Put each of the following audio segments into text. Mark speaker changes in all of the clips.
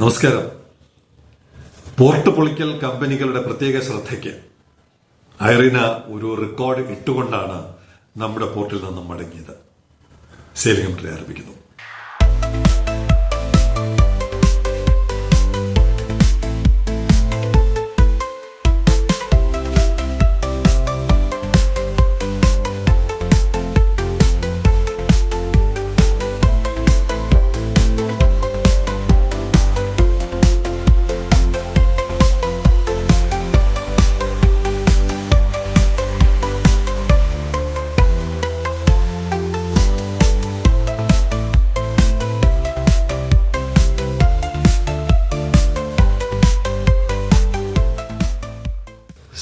Speaker 1: നമസ്കാരം. പോർട്ട് പൊളിക്കൽ കമ്പനികളുടെ പ്രത്യേക ശ്രദ്ധയ്ക്ക് ഐറിന ഒരു റെക്കോർഡ് ഇട്ടുകൊണ്ടാണ് നമ്മുടെ പോർട്ടിൽ നിന്നും മടങ്ങിയത്. സേലിംഗ് ആരംഭിക്കുന്നു.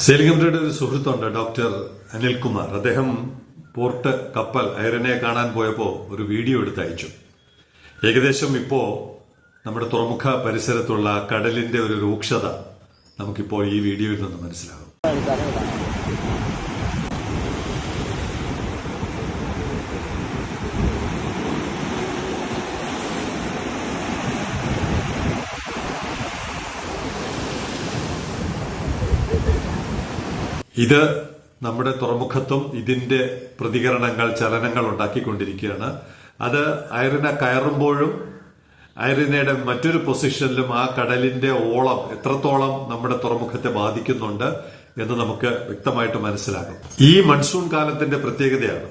Speaker 1: സെയിലിംഗ് ഒരു സുഹൃത്തുണ്ട് ഡോക്ടർ അനിൽകുമാർ. അദ്ദേഹം പോർട്ട് കപ്പൽ ഐറനെ കാണാൻ പോയപ്പോൾ ഒരു വീഡിയോ എടുത്ത് അയച്ചു. ഏകദേശം ഇപ്പോ നമ്മുടെ തുറമുഖ പരിസരത്തുള്ള കടലിന്റെ ഒരു രൂക്ഷത നമുക്കിപ്പോൾ ഈ വീഡിയോയിൽ നിന്ന് മനസ്സിലാകും. ഇത് നമ്മുടെ തുറമുഖത്തും ഇതിന്റെ പ്രതികരണങ്ങൾ ചലനങ്ങൾ ഉണ്ടാക്കിക്കൊണ്ടിരിക്കുകയാണ് അത് അയറിന കയറുമ്പോഴും അയറിനയുടെ മറ്റൊരു പൊസിഷനിലും ആ കടലിന്റെ ഓളം എത്രത്തോളം നമ്മുടെ തുറമുഖത്തെ ബാധിക്കുന്നുണ്ട് എന്ന് നമുക്ക് വ്യക്തമായിട്ട് മനസ്സിലാകും ഈ മൺസൂൺ കാലത്തിന്റെ പ്രത്യേകതയാണ്.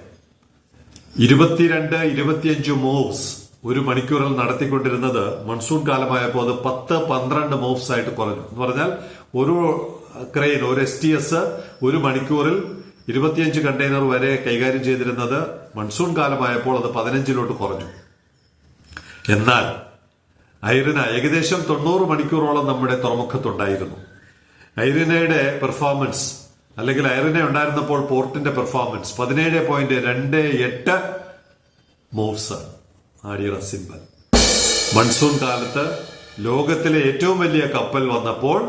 Speaker 1: ഇരുപത്തിരണ്ട് ഇരുപത്തിയഞ്ച് മൂവ്സ് ഒരു മണിക്കൂറിൽ നടത്തിക്കൊണ്ടിരുന്നത് മൺസൂൺ കാലമായപ്പോൾ അത് പത്ത് പന്ത്രണ്ട് മൂവ്സ് ആയിട്ട് കുറഞ്ഞു. എന്ന് പറഞ്ഞാൽ ഒരു ക്രെയിൻ ഒരു എസ് ടി എസ് ഒരു മണിക്കൂറിൽ ഇരുപത്തിയഞ്ച് കണ്ടെയ്നർ വരെ കൈകാര്യം ചെയ്തിരുന്നത് മൺസൂൺ കാലമായപ്പോൾ അത് പതിനഞ്ചിലോട്ട് കുറഞ്ഞു. എന്നാൽ ഐറിന ഏകദേശം തൊണ്ണൂറ് മണിക്കൂറോളം നമ്മുടെ തുറമുഖത്തുണ്ടായിരുന്നു. ഐറിനയുടെ പെർഫോമൻസ് അല്ലെങ്കിൽ ഐറിന ഉണ്ടായിരുന്നപ്പോൾ പോർട്ടിന്റെ പെർഫോമൻസ് പതിനേഴ് പോയിന്റ് രണ്ട് എട്ട് മൂവ്സ് ആടിയുടെ സിമ്പൽ മൺസൂൺ കാലത്ത് ലോകത്തിലെ ഏറ്റവും വലിയ കപ്പൽ വന്നപ്പോൾ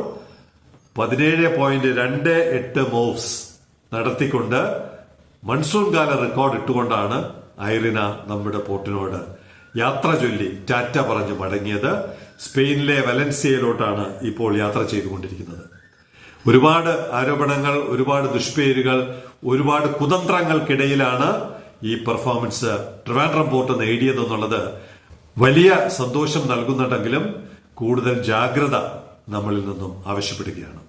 Speaker 1: പതിനേഴ് പോയിന്റ് രണ്ട് എട്ട് മൂവ്സ് നടത്തിക്കൊണ്ട് മൺസൂൺ കാല റെക്കോർഡ് ഇട്ടുകൊണ്ടാണ് ഐറിന നമ്മുടെ പോർട്ടിനോട് യാത്ര ചൊല്ലി ടാറ്റ പറഞ്ഞു മടങ്ങിയത്. സ്പെയിനിലെ വലൻസിയയിലോട്ടാണ് ഇപ്പോൾ യാത്ര ചെയ്തുകൊണ്ടിരിക്കുന്നത്. ഒരുപാട് ആരോപണങ്ങൾ ഒരുപാട് ദുഷ്പേരുകൾ ഒരുപാട് കുതന്ത്രങ്ങൾക്കിടയിലാണ് ഈ പെർഫോമൻസ് ട്രിവാൻഡ്രം പോർട്ട് നേടിയതെന്നുള്ളത് വലിയ സന്തോഷം നൽകുന്നുണ്ടെങ്കിലും കൂടുതൽ ജാഗ്രത നമ്മളിൽ നിന്നും ആവശ്യപ്പെടുകയാണ്.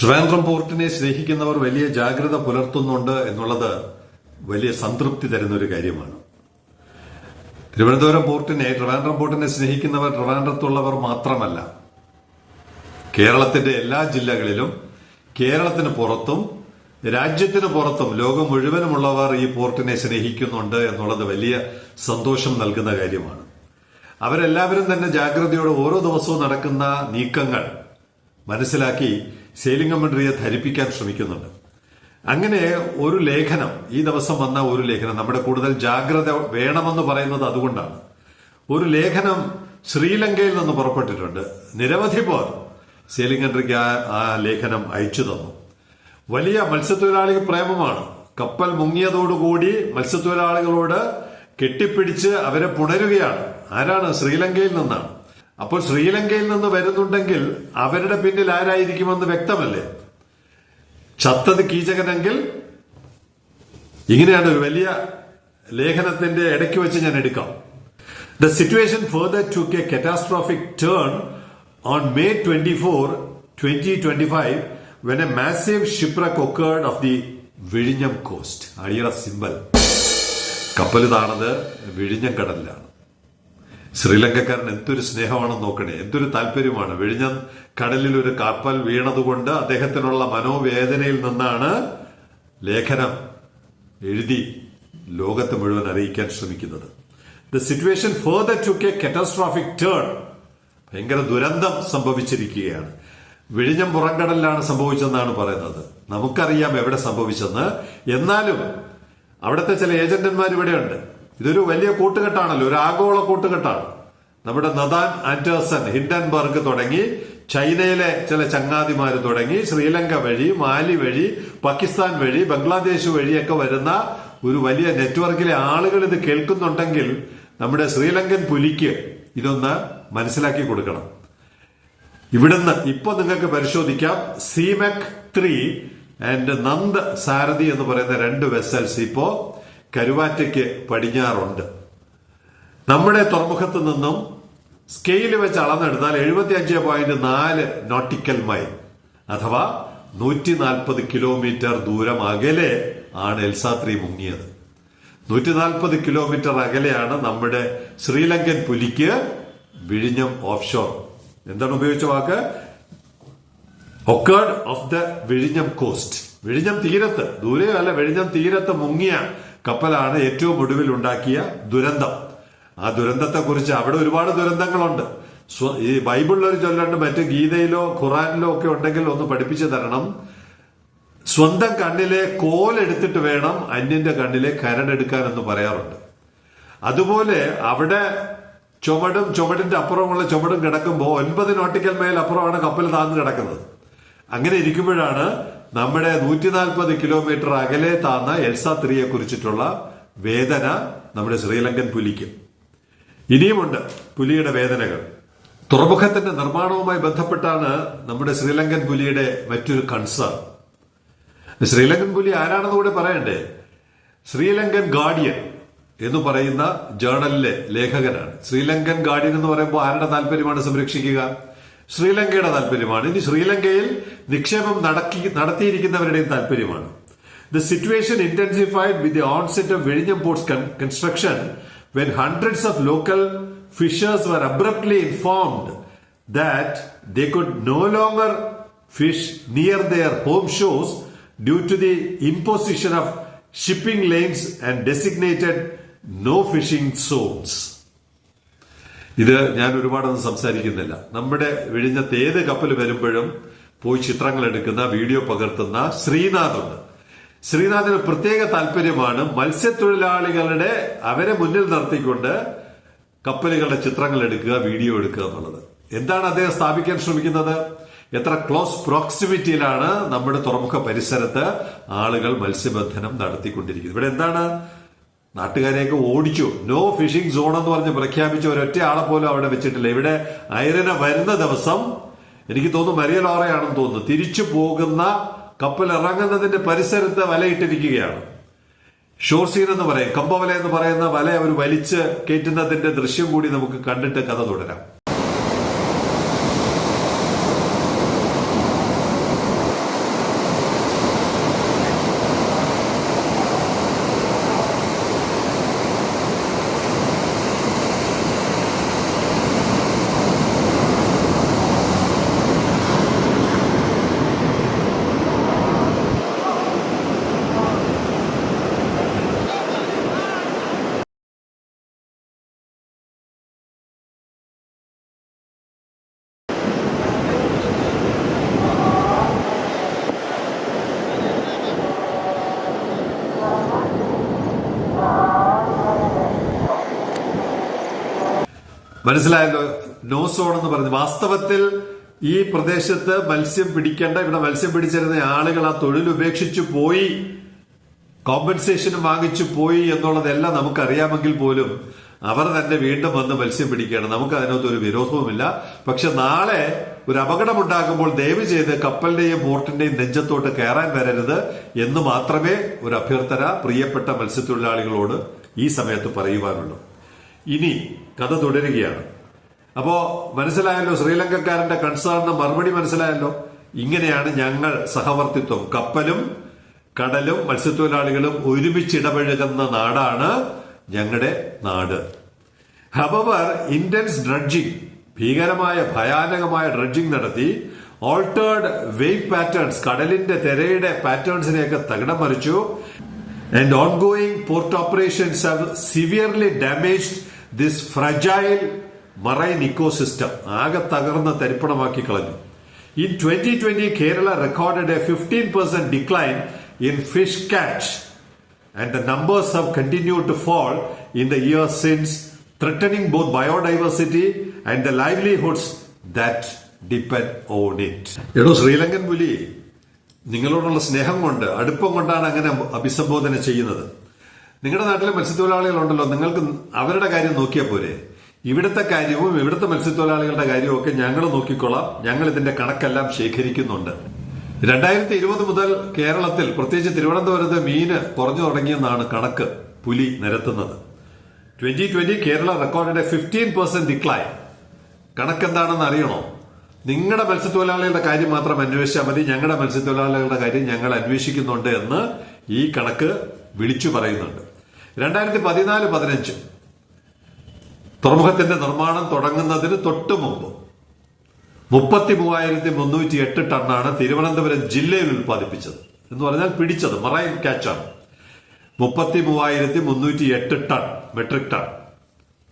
Speaker 1: ട്രിവാൻഡ്രം പോർട്ടിനെ സ്നേഹിക്കുന്നവർ വലിയ ജാഗ്രത പുലർത്തുന്നുണ്ട് എന്നുള്ളത് വലിയ സംതൃപ്തി തരുന്ന ഒരു കാര്യമാണ്. തിരുവനന്തപുരം പോർട്ടിനെ ട്രിവാൻഡ്രം പോർട്ടിനെ സ്നേഹിക്കുന്നവർ ട്രിവാൻഡ്രത്തുള്ളവർ മാത്രമല്ല. കേരളത്തിന്റെ എല്ലാ ജില്ലകളിലും കേരളത്തിന് പുറത്തും രാജ്യത്തിന് പുറത്തും ലോകം മുഴുവനുമുള്ളവർ ഈ പോർട്ടിനെ സ്നേഹിക്കുന്നുണ്ട് എന്നുള്ളത് വലിയ സന്തോഷം നൽകുന്ന കാര്യമാണ്. അവരെല്ലാവരും തന്നെ ജാഗ്രതയോടെ ഓരോ ദിവസവും നടക്കുന്ന നീക്കങ്ങൾ മനസ്സിലാക്കി സെയിലിംഗ് കമൻട്രിയെ ധരിപ്പിക്കാൻ ശ്രമിക്കുന്നുണ്ട്. അങ്ങനെ ഒരു ലേഖനം ഈ ദിവസം വന്ന ഒരു ലേഖനം നമ്മുടെ കൂടുതൽ ജാഗ്രത വേണമെന്ന് പറയുന്നത് അതുകൊണ്ടാണ്. ഒരു ലേഖനം ശ്രീലങ്കയിൽ നിന്ന് പുറപ്പെട്ടിട്ടുണ്ട്. നിരവധി പേർ ആ ആ ലേഖനം അയച്ചു തന്നു. വലിയ മത്സ്യത്തൊഴിലാളി പ്രേമമാണ്. കപ്പൽ മുങ്ങിയതോടുകൂടി മത്സ്യത്തൊഴിലാളികളോട് കെട്ടിപ്പിടിച്ച് അവരെ പുണരുകയാണ്. ആരാണ്? ശ്രീലങ്കയിൽ നിന്നാണ്. അപ്പോൾ ശ്രീലങ്കയിൽ നിന്ന് വരുന്നുണ്ടെങ്കിൽ അവരുടെ പിന്നിൽ ആരായിരിക്കുമെന്ന് വ്യക്തമല്ലേ? ചത്തത് കീചകനെങ്കിൽ ഇങ്ങനെയാണ് ഒരു വലിയ ലേഖനത്തിന്റെ ഇടയ്ക്ക് വെച്ച് ഞാൻ എടുക്കാം. The situation further took a catastrophic turn on May twenty four twenty twenty five when a massive shipwreck occurred off the വിഴിഞ്ഞം കോസ്റ്റ് അടിയറ സിമ്പൽ കപ്പൽ താണത് വിഴിഞ്ഞം കടലിലാണ്. ശ്രീലങ്കക്കാരൻ എന്തൊരു സ്നേഹമാണെന്ന് നോക്കണേ. എന്തൊരു താല്പര്യമാണ്. വിഴിഞ്ഞ കടലിൽ ഒരു കപ്പൽ വീണതുകൊണ്ട് അദ്ദേഹത്തിനുള്ള മനോവേദനയിൽ നിന്നാണ് ലേഖനം എഴുതി ലോകത്തെ മുഴുവൻ അറിയിക്കാൻ ശ്രമിക്കുന്നത്. The situation further took a catastrophic turn ഭയങ്കര ദുരന്തം സംഭവിച്ചിരിക്കുകയാണ്. വിഴിഞ്ഞം പുറംകടലിലാണ് സംഭവിച്ചതെന്നാണ് പറയുന്നത്. നമുക്കറിയാം എവിടെ സംഭവിച്ചെന്ന്. എന്നാലും അവിടുത്തെ ചില ഏജന്റന്മാർ ഇവിടെയുണ്ട്. ഇതൊരു വലിയ കൂട്ടുകെട്ടാണല്ലോ ഒരു ആഗോള കൂട്ടുകെട്ടാണ്. നമ്മുടെ നദാൻ ആൻഡേഴ്സൺ ഹിൻഡൻബർഗ് തുടങ്ങി ചൈനയിലെ ചില ചങ്ങാതിമാര് തുടങ്ങി ശ്രീലങ്ക വഴി മാലി വഴി പാകിസ്ഥാൻ വഴി ബംഗ്ലാദേശ് വഴിയൊക്കെ വരുന്ന ഒരു വലിയ നെറ്റ്വർക്കിലെ ആളുകൾ ഇത് കേൾക്കുന്നുണ്ടെങ്കിൽ നമ്മുടെ ശ്രീലങ്കൻ പുലിക്ക് ഇതൊന്ന് മനസ്സിലാക്കി കൊടുക്കണം. ഇവിടുന്ന് ഇപ്പൊ നിങ്ങൾക്ക് പരിശോധിക്കാം. Seamec three and Nand Sarathi എന്ന് പറയുന്ന രണ്ട് വെസൽസ് ഇപ്പോ കരുവാറ്റയ്ക്ക് പടിഞ്ഞാറുണ്ട്. നമ്മുടെ തുറമുഖത്ത് നിന്നും സ്കെയിൽ വെച്ച് അളന്നെടുത്താൽ എഴുപത്തി അഞ്ച് പോയിന്റ് നാല് നോട്ടിക്കൽ മൈൽ. അഥവാ നൂറ്റി നാൽപ്പത് കിലോമീറ്റർ ദൂരം അകലെ ആണ് എൽസാത്രി മുങ്ങിയത്. നൂറ്റി നാൽപ്പത് കിലോമീറ്റർ അകലെയാണ് നമ്മുടെ ശ്രീലങ്കൻ പുലിക്ക് വിഴിഞ്ഞം ഓഫ് ഷോർ എന്താണ് ഉപയോഗിച്ച വാക്ക്? ഒക്കേർഡ് ഓഫ് ദ വിഴിഞ്ഞം കോസ്റ്റ് വിഴിഞ്ഞം തീരത്ത് ദൂരെയല്ല വിഴിഞ്ഞം തീരത്ത് മുങ്ങിയ കപ്പലാണ് ഏറ്റവും ഒടുവിൽ ഉണ്ടാക്കിയ ദുരന്തം. ആ ദുരന്തത്തെ കുറിച്ച് അവിടെ ഒരുപാട് ദുരന്തങ്ങളുണ്ട്. ഈ ബൈബിളിൽ ഒരു ചൊല്ലുണ്ട് മറ്റു ഗീതയിലോ ഖുറാനിലോ ഒക്കെ ഉണ്ടെങ്കിൽ ഒന്ന് പഠിപ്പിച്ചു തരണം. സ്വന്തം കണ്ണിലെ കോലെടുത്തിട്ട് വേണം അന്യന്റെ കണ്ണിലെ കരടെടുക്കാൻ എന്ന് പറയാറുണ്ട്. അതുപോലെ അവിടെ ചുമടും ചുമടിന്റെ അപ്പുറമുള്ള ചുമടും കിടക്കുമ്പോൾ ഒൻപത് നോട്ടിക്കൽ മേൽ അപ്പുറമാണ് കപ്പൽ താഴ്ന്നു കിടക്കുന്നത്. അങ്ങനെ ഇരിക്കുമ്പോഴാണ് നമ്മുടെ നൂറ്റി നാൽപ്പത് കിലോമീറ്റർ അകലെ താന്ന എൽസ ത്രീയെ കുറിച്ചിട്ടുള്ള വേദന നമ്മുടെ ശ്രീലങ്കൻ പുലിക്ക്. ഇനിയുമുണ്ട് പുലിയുടെ വേദനകൾ. തുറമുഖത്തിന്റെ നിർമ്മാണവുമായി ബന്ധപ്പെട്ടാണ് നമ്മുടെ ശ്രീലങ്കൻ പുലിയുടെ മറ്റൊരു കൺസേൺ ശ്രീലങ്കൻ പുലി ആരാണെന്ന് കൂടെ പറയണ്ടേ? ശ്രീലങ്കൻ ഗാർഡിയൻ എന്ന് പറയുന്ന ജേണലിലെ ലേഖകനാണ്. ശ്രീലങ്കൻ ഗാർഡിയൻ എന്ന് പറയുമ്പോൾ ആരുടെ താല്പര്യമാണ് സംരക്ഷിക്കുക? ശ്രീലങ്കയുടെ താല്പര്യമാണ് ഇനി ശ്രീലങ്കയിൽ നിക്ഷേപം നടക്കി നടത്തിയിരിക്കുന്നവരുടെയും താല്പര്യമാണ് the situation intensified with the onset of വെഴിഞ്ഞം ports construction when hundreds of local fishers were abruptly informed that they could no longer fish near their home shows due to the imposition of shipping lanes and designated no fishing zones. ഇത് ഞാൻ ഒരുപാടൊന്നും സംസാരിക്കുന്നില്ല. നമ്മുടെ വിഴിഞ്ഞത്ത് ഏത് കപ്പൽ വരുമ്പോഴും പോയി ചിത്രങ്ങൾ എടുക്കുന്ന വീഡിയോ പകർത്തുന്ന ശ്രീനാഥ് ഉണ്ട്. ശ്രീനാഥിന് പ്രത്യേക താല്പര്യമാണ് മത്സ്യത്തൊഴിലാളികളുടെ അവരെ മുന്നിൽ നിർത്തിക്കൊണ്ട് കപ്പലുകളുടെ ചിത്രങ്ങൾ എടുക്കുക വീഡിയോ എടുക്കുക എന്നുള്ളത്. എന്താണ് അദ്ദേഹം സ്ഥാപിക്കാൻ ശ്രമിക്കുന്നത്? എത്ര ക്ലോസ് പ്രോക്സിമിറ്റിയിലാണ് നമ്മുടെ തുറമുഖ പരിസരത്ത് ആളുകൾ മത്സ്യബന്ധനം നടത്തിക്കൊണ്ടിരിക്കുന്നത്. ഇവിടെ എന്താണ്? നാട്ടുകാരെയൊക്കെ ഓടിച്ചു. നോ ഫിഷിംഗ് സോൺ എന്ന് പറഞ്ഞ് പ്രഖ്യാപിച്ച ഒരൊറ്റ ആളെ പോലും അവിടെ വെച്ചിട്ടില്ല. ഇവിടെ ഐരന വരുന്ന ദിവസം എനിക്ക് തോന്നുന്നു മരിയലോറയാണെന്ന് തോന്നുന്നു. തിരിച്ചു പോകുന്ന കപ്പൽ ഇറങ്ങുന്നതിന്റെ പരിസരത്ത് വലയിട്ടിരിക്കുകയാണ് ഷോർ സീൻ എന്ന് പറയും. കമ്പവല എന്ന് പറയുന്ന വല അവർ വലിച്ച് കയറ്റുന്നതിന്റെ ദൃശ്യം കൂടി നമുക്ക് കണ്ടിട്ട് കഥ തുടരാം. മനസ്സിലായല്ലോ നോ സോൺ എന്ന് പറഞ്ഞു. വാസ്തവത്തിൽ ഈ പ്രദേശത്ത് മത്സ്യം പിടിക്കേണ്ട ഇവിടെ മത്സ്യം പിടിച്ചിരുന്ന ആളുകൾ ആ തൊഴിൽ ഉപേക്ഷിച്ചു പോയി. കോമ്പൻസേഷൻ വാങ്ങിച്ചു പോയി എന്നുള്ളതെല്ലാം നമുക്കറിയാമെങ്കിൽ പോലും അവർ തന്നെ വീണ്ടും വന്ന് മത്സ്യം പിടിക്കുകയാണ്. നമുക്ക് അതിനകത്ത് ഒരു വിരോധവുമില്ല. പക്ഷെ നാളെ ഒരു അപകടമുണ്ടാകുമ്പോൾ ദയവ് ചെയ്ത് കപ്പലിന്റെയും ബോട്ടിന്റെയും നെഞ്ചത്തോട്ട് കയറാൻ വരരുത് എന്ന് മാത്രമേ ഒരു അഭ്യർത്ഥന പ്രിയപ്പെട്ട മത്സ്യത്തൊഴിലാളികളോട് ഈ സമയത്ത് പറയുവാനുള്ളൂ. ഇനി കഥ തുടരുകയാണ്. അപ്പോ മനസ്സിലായല്ലോ ശ്രീലങ്കക്കാരന്റെ കൺസേണിന് മറുപടി മനസ്സിലായല്ലോ? ഇങ്ങനെയാണ് ഞങ്ങൾ സഹവർത്തിത്വം. കപ്പലും കടലും മത്സ്യത്തൊഴിലാളികളും ഒരുമിച്ച് ഇടപഴകുന്ന നാടാണ് ഞങ്ങളുടെ നാട്. ഹവർ ഇന്റൻസ് ഡ്രഡ്ജിംഗ് ഭീകരമായ ഭയാനകമായ ഡ്രഡ്ജിംഗ് നടത്തി ഓൾട്ടേർഡ് വേവ് പാറ്റേൺസ് കടലിന്റെ തിരയുടെ പാറ്റേൺസിനെയൊക്കെ തകിടം മറിച്ചു and ongoing port operations have severely damaged this fragile marine ecosystem ആകെ തകർന്ന് തരിപ്പണമാക്കി കളഞ്ഞു. In twenty twenty Kerala recorded a fifteen percent decline in fish catch and the numbers have continue to fall in the year since threatening both biodiversity and the livelihoods that depend on it എടോ ശ്രീലങ്കൻ പുലി നിങ്ങളോടുള്ള സ്നേഹം കൊണ്ട് അടുപ്പം കൊണ്ടാണ് അങ്ങനെ അഭിസംബോധന ചെയ്യുന്നത്. നിങ്ങളുടെ നാട്ടിലെ മത്സ്യത്തൊഴിലാളികളുണ്ടല്ലോ നിങ്ങൾക്ക് അവരുടെ കാര്യം നോക്കിയാൽ പോരെ. ഇവിടുത്തെ കാര്യവും ഇവിടുത്തെ മത്സ്യത്തൊഴിലാളികളുടെ കാര്യവും ഒക്കെ ഞങ്ങൾ നോക്കിക്കൊള്ളാം. ഞങ്ങൾ ഇതിന്റെ കണക്കെല്ലാം ശേഖരിക്കുന്നുണ്ട്. രണ്ടായിരത്തി ഇരുപത് മുതൽ കേരളത്തിൽ പ്രത്യേകിച്ച് തിരുവനന്തപുരത്ത് മീന് കുറഞ്ഞു തുടങ്ങിയെന്നാണ് കണക്ക് പുലി നിരത്തുന്നത്. ട്വന്റി ട്വന്റി കേരള റെക്കോർഡിന്റെ ഫിഫ്റ്റീൻ പെർസെന്റ് ഡിക്ലൈൻ. കണക്കെന്താണെന്ന് അറിയണോ? നിങ്ങളുടെ മത്സ്യത്തൊഴിലാളികളുടെ കാര്യം മാത്രം അന്വേഷിച്ചാൽ മതി. ഞങ്ങളുടെ മത്സ്യത്തൊഴിലാളികളുടെ കാര്യം ഞങ്ങൾ അന്വേഷിക്കുന്നുണ്ട് എന്ന് ഈ കണക്ക് വിളിച്ചു പറയുന്നുണ്ട്. രണ്ടായിരത്തി പതിനാല് പതിനഞ്ച്. തുറമുഖത്തിന്റെ നിർമ്മാണം തുടങ്ങുന്നതിന് തൊട്ടു മുമ്പ് മുപ്പത്തി മൂവായിരത്തി മുന്നൂറ്റി എട്ട് ടണ്ണാണ് തിരുവനന്തപുരം ജില്ലയിൽ ഉൽപ്പാദിപ്പിച്ചത് എന്ന് പറഞ്ഞാൽ പിടിച്ചത് മറൈൻ ക്യാച്ചാണ്. മുപ്പത്തി മൂവായിരത്തി മുന്നൂറ്റി എട്ട് ടൺ മെട്രിക് ടൺ.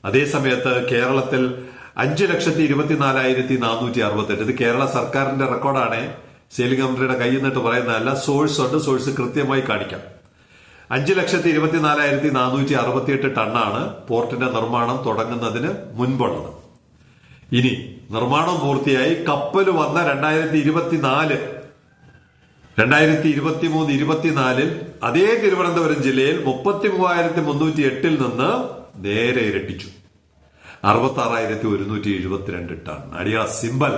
Speaker 1: അതേസമയത്ത് കേരളത്തിൽ അഞ്ച് ലക്ഷത്തി ഇരുപത്തിനാലായിരത്തി നാനൂറ്റി അറുപത്തെട്ട് ഇത് കേരള സർക്കാരിന്റെ റെക്കോർഡാണ്. സെയിലിംഗ് കമ്പനിയുടെ കയ്യിൽ നിന്നിട്ട് പറയുന്നതല്ല സോഴ്സ് ഉണ്ട് സോഴ്സ് കൃത്യമായി കാണിക്കാം. അഞ്ച് ലക്ഷത്തി ഇരുപത്തിനാലായിരത്തി നാനൂറ്റി അറുപത്തിയെട്ട് ടണ്ണാണ് പോർട്ടിന്റെ നിർമ്മാണം തുടങ്ങുന്നതിന് മുൻപുള്ളത്. ഇനി നിർമ്മാണം പൂർത്തിയായി കപ്പൽ വന്ന രണ്ടായിരത്തി ഇരുപത്തിനാല് രണ്ടായിരത്തി ഇരുപത്തി മൂന്ന് ഇരുപത്തിനാലിൽ അതേ തിരുവനന്തപുരം ജില്ലയിൽ മുപ്പത്തി മൂവായിരത്തി മുന്നൂറ്റി എട്ടിൽ നിന്ന് നേരെ ഇരട്ടിച്ചു. അറുപത്തി ആറായിരത്തി ഒരുന്നൂറ്റി എഴുപത്തിരണ്ട് ടൺ. അടിയ സിമ്പൽ.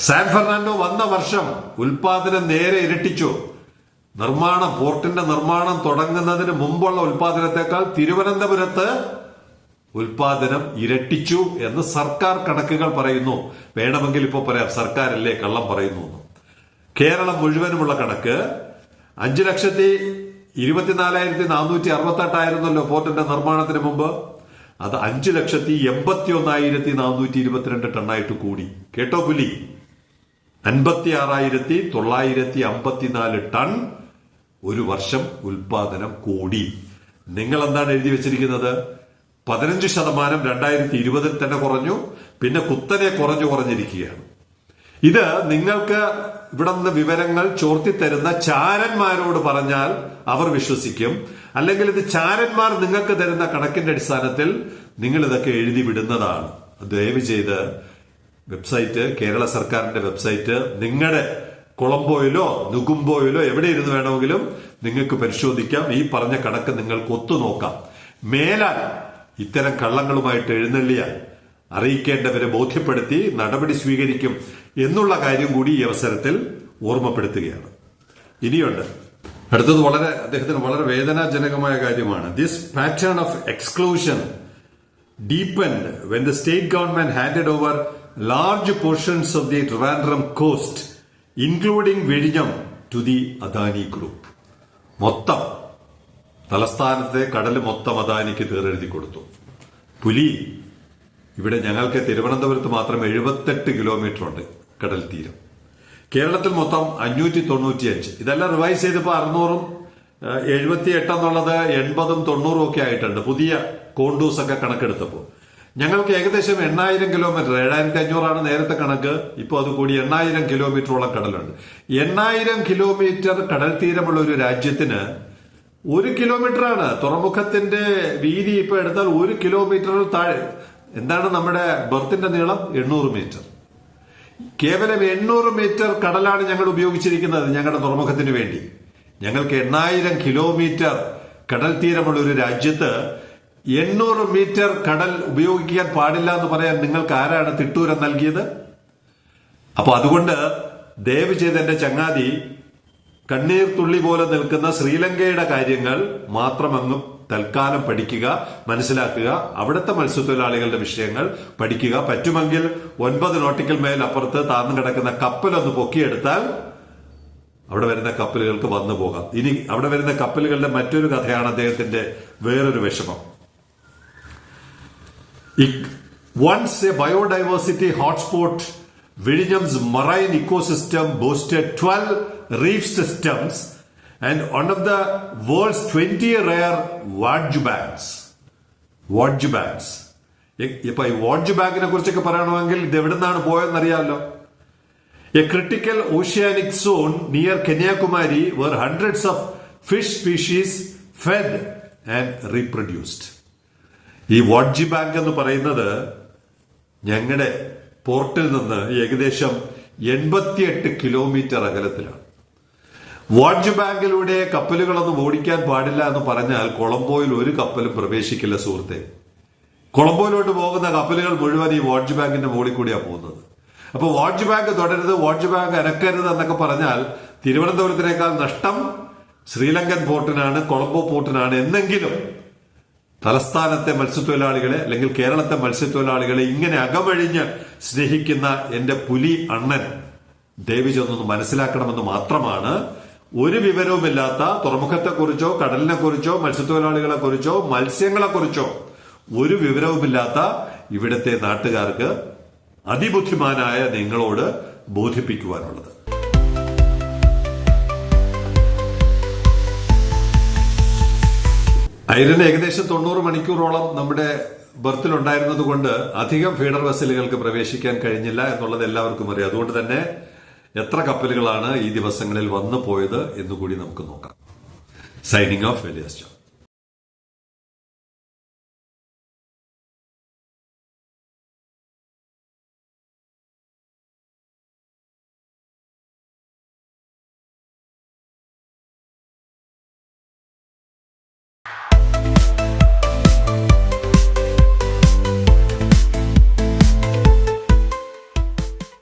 Speaker 1: സാൻ ഫെർണാണ്ടോ വന്ന വർഷം ഉൽപാദനം നേരെ ഇരട്ടിച്ചു. നിർമ്മാണം പോർട്ടിന്റെ നിർമ്മാണം തുടങ്ങുന്നതിന് മുമ്പുള്ള ഉൽപാദനത്തെക്കാൾ തിരുവനന്തപുരത്ത് ഉൽപാദനം ഇരട്ടിച്ചു എന്ന് സർക്കാർ കണക്കുകൾ പറയുന്നു. വേണമെങ്കിൽ ഇപ്പോൾ പറയാം സർക്കാരല്ലേ കള്ളം പറയുന്നു. കേരളം മുഴുവനുമുള്ള കണക്ക് അഞ്ചു ലക്ഷത്തി ഇരുപത്തിനാലായിരത്തി നാനൂറ്റി അറുപത്തെട്ടായിരുന്നല്ലോ പോർട്ടിന്റെ നിർമ്മാണത്തിന് മുമ്പ്. അത് അഞ്ചു ലക്ഷത്തി എൺപത്തി ഒന്നായിരത്തി നാനൂറ്റി ഇരുപത്തിരണ്ട് ടണ്ണായിട്ട് കൂടി. കേട്ടോ പുലി? അൻപത്തി ആറായിരത്തി തൊള്ളായിരത്തി അമ്പത്തിനാല് ടൺ ഒരു വർഷം ഉൽപാദനം കൂടി. നിങ്ങൾ എന്താണ് എഴുതി വെച്ചിരിക്കുന്നത്? പതിനഞ്ച് ശതമാനം രണ്ടായിരത്തി ഇരുപതിൽ തന്നെ കുറഞ്ഞു പിന്നെ കുത്തനെ കുറഞ്ഞു കുറഞ്ഞിരിക്കുകയാണ്. ഇത് നിങ്ങൾക്ക് ഇവിടെ നിന്ന് വിവരങ്ങൾ ചോർത്തിത്തരുന്ന ചാരന്മാരോട് പറഞ്ഞാൽ അവർ വിശ്വസിക്കും. അല്ലെങ്കിൽ ഇത് ചാരന്മാർ നിങ്ങൾക്ക് തരുന്ന കണക്കിന്റെ അടിസ്ഥാനത്തിൽ നിങ്ങൾ ഇതൊക്കെ എഴുതി വിടുന്നതാണ്. ദയവ് ചെയ്ത് വെബ്സൈറ്റ് കേരള സർക്കാരിന്റെ വെബ്സൈറ്റ് നിങ്ങളുടെ കൊളംബോയിലോ നുകുംബോയിലോ എവിടെ ഇരുന്ന് വേണമെങ്കിലും നിങ്ങൾക്ക് പരിശോധിക്കാം. ഈ പറഞ്ഞ കണക്ക് നിങ്ങൾക്ക് ഒത്തുനോക്കാം മേലാൽ ഇത്തരം കള്ളങ്ങളുമായിട്ട് എഴുന്നള്ളിയാൽ അറിയിക്കേണ്ടവരെ ബോധ്യപ്പെടുത്തി നടപടി സ്വീകരിക്കും എന്നുള്ള കാര്യം കൂടി ഈ അവസരത്തിൽ ഓർമ്മപ്പെടുത്തുകയാണ്. ഇനിയുണ്ട്. അടുത്തത് വളരെ അദ്ദേഹത്തിന് വളരെ വേദനാജനകമായ കാര്യമാണ്. This pattern of exclusion deepened when the state government handed over large portions of the Trivandrum coast, including വിഴിഞ്ഞം ടു ദി അദാനി ഗ്രൂപ്പ് മൊത്തം. തലസ്ഥാനത്തെ കടൽ മൊത്തം അദാനിക്ക് തീറെഴുതി കൊടുത്തു. പുലി ഇവിടെ ഞങ്ങൾക്ക് തിരുവനന്തപുരത്ത് മാത്രം എഴുപത്തെട്ട് കിലോമീറ്റർ ഉണ്ട് കടൽ തീരം. കേരളത്തിൽ മൊത്തം അഞ്ഞൂറ്റി തൊണ്ണൂറ്റിയഞ്ച് ഇതെല്ലാം റിവൈസ് ചെയ്തപ്പോൾ അറുന്നൂറും എഴുപത്തി എട്ടെന്നുള്ളത് എൺപതും തൊണ്ണൂറും ഒക്കെ ആയിട്ടുണ്ട്. പുതിയ കോണ്ടൂസ് ഒക്കെ കണക്കെടുത്തപ്പോൾ ഞങ്ങൾക്ക് ഏകദേശം എണ്ണായിരം കിലോമീറ്റർ ഏഴായിരത്തി അഞ്ഞൂറാണ് നേരത്തെ കണക്ക്. ഇപ്പോൾ അത് കൂടി എണ്ണായിരം കിലോമീറ്ററോളം കടലുണ്ട്. എണ്ണായിരം കിലോമീറ്റർ കടൽ തീരമുള്ള ഒരു രാജ്യത്തിന് ഒരു കിലോമീറ്ററാണ്. തുറമുഖത്തിന്റെ വീതി ഇപ്പൊ എടുത്താൽ ഒരു കിലോമീറ്ററിൽ താഴെ. എന്താണ് നമ്മുടെ ബർത്തിന്റെ നീളം? എണ്ണൂറ് മീറ്റർ. കേവലം എണ്ണൂറ് മീറ്റർ കടലാണ് ഞങ്ങൾ ഉപയോഗിച്ചിരിക്കുന്നത് ഞങ്ങളുടെ തുറമുഖത്തിന് വേണ്ടി. ഞങ്ങൾക്ക് എണ്ണായിരം കിലോമീറ്റർ കടൽ തീരമുള്ള ഒരു രാജ്യത്ത് എണ്ണൂറ് മീറ്റർ കടൽ ഉപയോഗിക്കാൻ പാടില്ല എന്ന് പറയാൻ നിങ്ങൾക്ക് ആരാണ് തിട്ടൂരം നൽകിയത്? അപ്പൊ അതുകൊണ്ട് ദയവ് ചെയ്ത് എന്റെ ചങ്ങാതി കണ്ണീർ തുള്ളി പോലെ നിൽക്കുന്ന ശ്രീലങ്കയുടെ കാര്യങ്ങൾ മാത്രം അങ്ങ് തൽക്കാലം പഠിക്കുക മനസ്സിലാക്കുക. അവിടുത്തെ മത്സ്യത്തൊഴിലാളികളുടെ വിഷയങ്ങൾ പഠിക്കുക. പറ്റുമെങ്കിൽ ഒൻപത് നോട്ടിക്കൽ മേൽ അപ്പുറത്ത് താഴ്ന്നു കിടക്കുന്ന കപ്പലൊന്ന് പൊക്കിയെടുത്താൽ അവിടെ വരുന്ന കപ്പലുകൾക്ക് വന്നു പോകാം. ഇനി അവിടെ വരുന്ന കപ്പലുകളുടെ മറ്റൊരു കഥയാണ് അദ്ദേഹത്തിന്റെ വേറൊരു വിഷമം. Once a biodiversity hotspot, Virinham's marine ecosystem boasted 12 reef systems and one of the world's 20 rare. Wadge banks ഇപ്പൊ ഈ വാഡ്ജ് ബാങ്കിനെ കുറിച്ചൊക്കെ പറയണമെങ്കിൽ ഇത് എവിടെ നിന്നാണ് പോയെന്നറിയാമല്ലോ a critical oceanic zone near Kanyakumari where hundreds of fish species fed and reproduced ഈ Wadge bank എന്ന് പറയുന്നത് ഞങ്ങളുടെ പോർട്ടിൽ നിന്ന് ഏകദേശം എൺപത്തിയെട്ട് കിലോമീറ്റർ അകലത്തിലാണ്. വാഡ്ജ് ബാങ്കിലൂടെ കപ്പലുകളൊന്നും ഓടിക്കാൻ പാടില്ല എന്ന് പറഞ്ഞാൽ കൊളംബോയിൽ ഒരു കപ്പലും പ്രവേശിക്കില്ല സുഹൃത്തെ. കൊളംബോയിലോട്ട് പോകുന്ന കപ്പലുകൾ മുഴുവൻ ഈ വാഡ്ജ് ബാങ്കിന്റെ മുകളിൽ കൂടിയാണ് പോകുന്നത്. അപ്പൊ വാഡ്ജ് ബാങ്ക് തുടരുത് വാഡ്ജ് ബാങ്ക് അനക്കരുത് എന്നൊക്കെ പറഞ്ഞാൽ തിരുവനന്തപുരത്തിനേക്കാൾ നഷ്ടം ശ്രീലങ്കൻ പോർട്ടിനാണ് കൊളംബോ പോർട്ടിനാണ് എന്നെങ്കിലും തലസ്ഥാനത്തെ മത്സ്യത്തൊഴിലാളികളെ അല്ലെങ്കിൽ കേരളത്തെ മത്സ്യത്തൊഴിലാളികളെ ഇങ്ങനെ അകമഴിഞ്ഞ് സ്നേഹിക്കുന്ന എന്റെ പുലി അണ്ണൻ ദേവി ചെന്നൊന്ന് മനസ്സിലാക്കണമെന്ന് മാത്രമാണ്. ഒരു വിവരവുമില്ലാത്ത തുറമുഖത്തെക്കുറിച്ചോ കടലിനെ കുറിച്ചോ മത്സ്യത്തൊഴിലാളികളെ കുറിച്ചോ മത്സ്യങ്ങളെ ഒരു വിവരവുമില്ലാത്ത ഇവിടുത്തെ നാട്ടുകാർക്ക് അതിബുദ്ധിമാനായ നിങ്ങളോട് ബോധിപ്പിക്കുവാനുള്ളത്. ഐരൻ ഏകദേശം തൊണ്ണൂറ് മണിക്കൂറോളം നമ്മുടെ ബർത്തിൽ ഉണ്ടായിരുന്നത് കൊണ്ട് അധികം ഫീഡർ വെസലുകൾക്ക് പ്രവേശിക്കാൻ കഴിഞ്ഞില്ല എന്നുള്ളത് എല്ലാവർക്കും അറിയാം. അതുകൊണ്ട് തന്നെ എത്ര കപ്പലുകളാണ് ഈ ദിവസങ്ങളിൽ വന്നു പോയത് എന്നുകൂടി നമുക്ക് നോക്കാം. Signing off വെലിയസ്